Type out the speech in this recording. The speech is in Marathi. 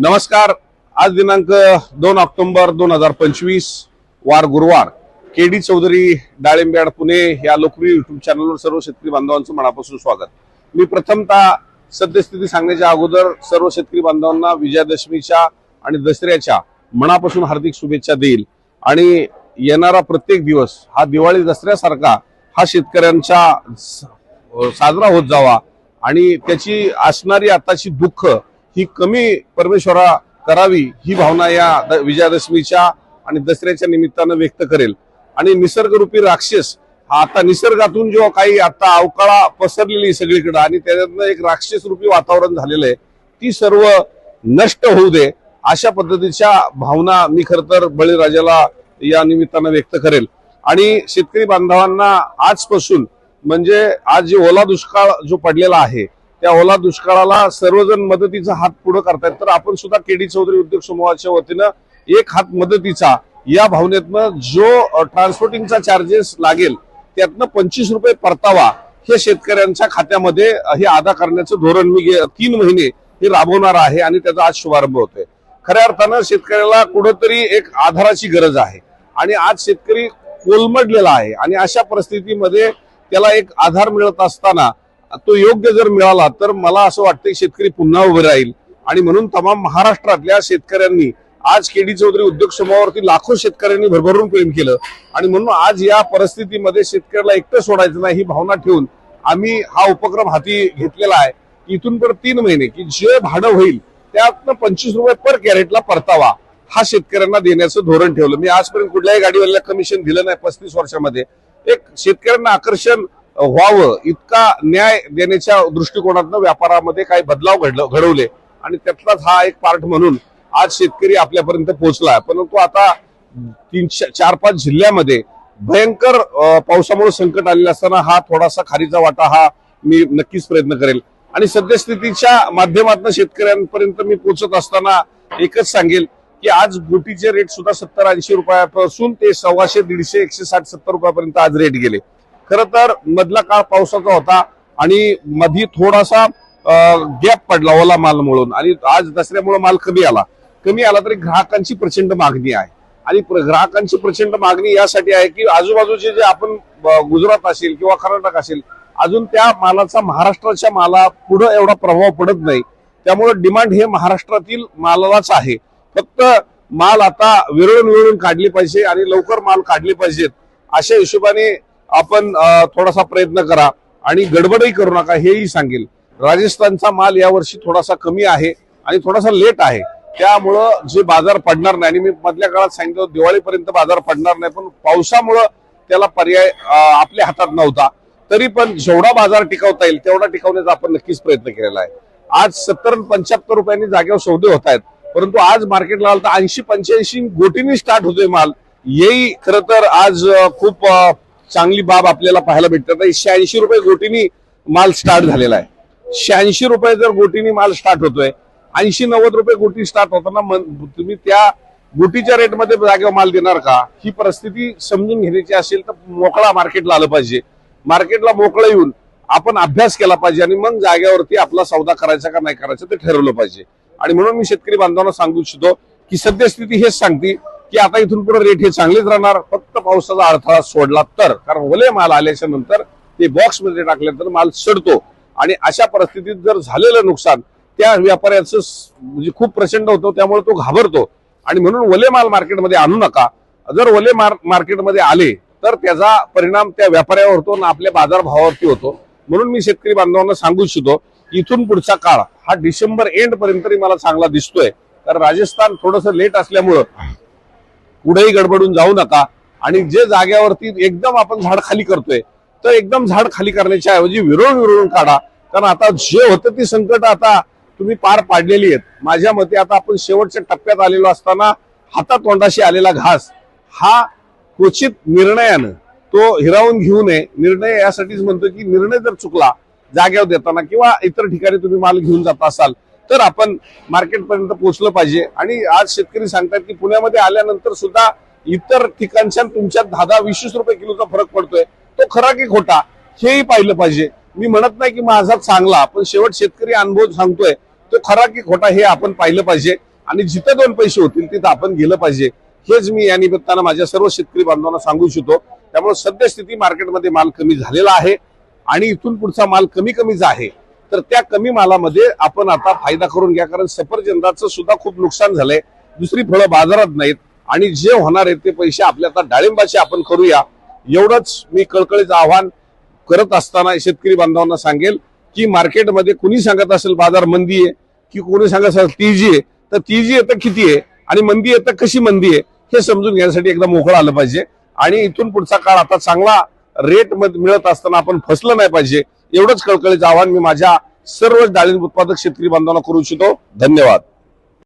नमस्कार. आज दिनांक दोन ऑक्टोबर दोन हजार पंचवीस वार गुरुवार. के डी चौधरी डाळिंब्याड पुणे या लोकप्रिय युट्यूब चॅनलवर सर्व शेतकरी बांधवांचं मनापासून स्वागत. मी प्रथमतः सद्यस्थिती सांगण्याच्या अगोदर सर्व शेतकरी बांधवांना विजयादशमीच्या आणि दसऱ्याच्या मनापासून हार्दिक शुभेच्छा देईल. आणि येणारा प्रत्येक दिवस हा दिवाळी दसऱ्यासारखा हा शेतकऱ्यांचा स- साजरा होत जावा आणि त्याची असणारी आताची दुःख ही कमी परमेश्वरा करावी ही भावना या द- विजयादशमीच्या आणि दसऱ्याच्या निमित्तानं व्यक्त करेल. आणि निसर्गरूपी राक्षस हा आता निसर्गातून जेव्हा काही आता अवकाळा पसरलेली सगळीकडे आणि त्याच्यातनं एक राक्षस रूपी वातावरण झालेलं आहे ती सर्व नष्ट होऊ दे अशा पद्धतीच्या भावना मी खर तर बळीराजाला या निमित्तानं व्यक्त करेल. आणि शेतकरी बांधवांना आजपासून म्हणजे आज जे ओला दुष्काळ जो पडलेला आहे त्या ओला दुष्काळाला सर्वजण मदतीचा हात पुढे करतायत. तर आपण सुद्धा केडी चौधरी उद्योग समूहाच्या वतीनं एक हात मदतीचा या भावनेतनं जो ट्रान्सपोर्टिंगचा चार्जेस लागेल त्यातनं पंचवीस रुपये परतावा हे शेतकऱ्यांच्या खात्यामध्ये हे अदा करण्याचं धोरण मी तीन महिने हे राबवणार आहे आणि त्याचा आज शुभारंभ होतोय. खऱ्या अर्थानं शेतकऱ्याला कुठंतरी एक आधाराची गरज आहे आणि आज शेतकरी कोलमडलेला आहे आणि अशा परिस्थितीमध्ये त्याला एक आधार मिळत असताना तो योग्य जर मिळाला तर मला असं वाटतं शेतकरी पुन्हा उभे राहील. आणि म्हणून तमाम महाराष्ट्रातल्या शेतकऱ्यांनी आज केडी चौधरी उद्योग समूहावरती लाखो शेतकऱ्यांनी भरभरून प्रेम केलं. आणि म्हणून आज या परिस्थितीमध्ये शेतकऱ्याला एकटं सोडायचं नाही ही भावना ठेवून आम्ही हा उपक्रम हाती घेतलेला आहे. इथून पर तीन महिने की जे भाडं होईल त्यातनं पंचवीस रुपये पर कॅरेटला परतावा हा शेतकऱ्यांना देण्याचं धोरण ठेवलं. मी आजपर्यंत कुठल्याही गाडीवाल्याला कमिशन दिलं नाही पस्तीस वर्षामध्ये. एक शेतकऱ्यांना आकर्षण व्हावं इतका न्याय देण्याच्या दृष्टिकोनातनं व्यापारामध्ये काही बदलाव घडलं घडवले. आणि त्यातलाच हा एक पार्ट म्हणून आज शेतकरी आपल्यापर्यंत पोहोचला परंतु आता तीन चार पाच जिल्ह्यामध्ये भयंकर पावसामुळे संकट आलेलं असताना हा थोडासा खारीचा वाटा हा मी नक्कीच प्रयत्न करेल. आणि सद्यस्थितीच्या माध्यमातून शेतकऱ्यांपर्यंत मी पोहोचत असताना एकच सांगेल की आज गोटीचे रेट सुद्धा सत्तर ऐंशी रुपयापासून ते सव्वाशे दीडशे एकशे साठ सत्तर रुपयापर्यंत आज रेट गेले. खर तर मधला काळ पावसाचा होता आणि मधी थोडासा गॅप पडला ओला माल म्हणून. आणि आज दसऱ्यामुळे माल कमी आला. कमी आला तरी ग्राहकांची प्रचंड मागणी आहे. आणि प्र- ग्राहकांची प्रचंड मागणी यासाठी आहे की आजूबाजूचे जे आपण गुजरात असेल किंवा कर्नाटक असेल अजून त्या मालाचा महाराष्ट्राच्या माला पुढे एवढा प्रभाव पडत नाही. त्यामुळे डिमांड हे महाराष्ट्रातील मालालाच आहे. फक्त माल आता विरळून विरळून काढली पाहिजे आणि लवकर माल काढले पाहिजेत. अशा हिशोबाने आपण थोडासा प्रयत्न करा आणि गडबडही करू नका हेही सांगेल. राजस्थानचा माल यावर्षी थोडासा कमी आहे आणि थोडासा लेट आहे. त्यामुळं जे बाजार पडणार नाही आणि मी मधल्या काळात सांगितलं दिवाळीपर्यंत बाजार पडणार नाही पण पावसामुळं त्याला पर्याय आपल्या हातात नव्हता. तरी पण जेवढा बाजार टिकवता येईल तेवढा टिकवण्याचा आपण नक्कीच प्रयत्न केलेला आहे. आज सत्तर पंच्याहत्तर रुपयांनी जागेवर सौदे होत आहेत परंतु आज मार्केटला आलं तर ऐंशी पंच्याऐंशी गोटीनी स्टार्ट होतोय माल. येई खर तर आज खूप चांगली बाब आपल्याला पाहायला भेटते. शहाऐंशी रुपये गोटीनी माल स्टार्ट झालेला आहे. शहाऐंशी रुपये जर गोटीनी माल स्टार्ट होतोय ऐंशी नव्वद रुपये गोटी स्टार्ट होताना मन- तुम्ही त्या गोटीच्या रेटमध्ये जागेवर माल देणार का? ही परिस्थिती समजून घेण्याची असेल तर मोकळा मार्केटला आलं पाहिजे. मार्केटला मोकळं येऊन आपण अभ्यास केला पाहिजे आणि मग जागेवरती आपला सौदा करायचा का नाही करायचं ते ठरवलं पाहिजे. आणि म्हणून मी शेतकरी बांधवांना सांगू इच्छितो की सद्यस्थिती हेच सांगते की आता इथून पुढे रेट हे चांगलेच राहणार. फक्त पावसाचा अडथळा सोडला तर कारण ओले माल आल्याच्यानंतर ते बॉक्समध्ये टाकल्यानंतर माल सडतो. आणि अशा परिस्थितीत जर झालेलं नुकसान त्या व्यापाऱ्याचं म्हणजे खूप प्रचंड होतो त्यामुळे तो घाबरतो. आणि म्हणून ओले माल मार्केटमध्ये आणू नका. जर ओले मार मार्केटमध्ये आले तर त्याचा परिणाम त्या व्यापाऱ्यावर होतो आणि आपल्या बाजारभावावरती होतो. म्हणून मी शेतकरी बांधवांना सांगू इच्छितो इथून पुढचा काळ हा डिसेंबर एंड पर्यंत तरी मला चांगला दिसतोय. कारण राजस्थान थोडस लेट असल्यामुळं पुढेही गडबडून जाऊ नका. आणि जे जाग्यावरती एकदम आपण झाड खाली करतोय तर एकदम झाड खाली करण्याच्या ऐवजी विरळून विरळून काढा. कारण आता जे होतं ती संकट आता तुम्ही पार पाडलेली आहेत. माझ्या मते आता आपण शेवटच्या टप्प्यात आलेलो असताना हातातोंडाशी आलेला घास हा क्वचित निर्णयानं तो हिरावून घेऊ नये. निर्णय यासाठीच म्हणतो की निर्णय जर चुकला जाग्यावर देताना किंवा इतर ठिकाणी तुम्ही माल घेऊन जात असाल तर आपण मार्केटपर्यंत पोहोचलं पाहिजे. आणि आज शेतकरी सांगतात की पुण्यामध्ये आल्यानंतर सुद्धा इतर ठिकाणच्या तुमच्यात दहा दहा वीस वीस रुपये किलोचा फरक पडतोय. तो खरा की खोटा हेही पाहिलं पाहिजे. मी म्हणत नाही की माझा चांगला पण शेवट शेतकरी अनुभव सांगतोय तो खरा की खोटा हे आपण पाहिलं पाहिजे. आणि जिथं दोन पैसे होतील तिथं आपण गेलं पाहिजे. हेच मी या निमित्तानं माझ्या सर्व शेतकरी बांधवांना सांगू इच्छितो. त्यामुळे सद्यस्थिती मार्केटमध्ये माल कमी झालेला आहे आणि इथून पुढचा माल कमी कमीच आहे. तर त्या कमी मालामध्ये आपण आता फायदा करून घ्या कारण सफरचंदाचं सुद्धा खूप नुकसान झालंय. दुसरी फळं बाजारात नाहीत. आणि जे होणार आहे ते पैसे आपल्या आता डाळिंबाचे आपण करूया. एवढंच मी कळकळीचं आव्हान करत असताना शेतकरी बांधवांना सांगेल की मार्केटमध्ये कुणी सांगत असेल बाजार मंदी आहे की कोणी सांगत असेल तेजी आहे तर तेजी येतं किती आहे आणि मंदी येतं कशी मंदी आहे हे समजून घेण्यासाठी एकदा मोकळं आलं पाहिजे. आणि इथून पुढचा काळ आता चांगला रेट मिळत असताना आपण फसलं नाही पाहिजे. एवढंच कळकळीचं आव्हान मी माझ्या सर्व डाळिंब उत्पादक शेतकरी बांधवांना करू इच्छितो. धन्यवाद.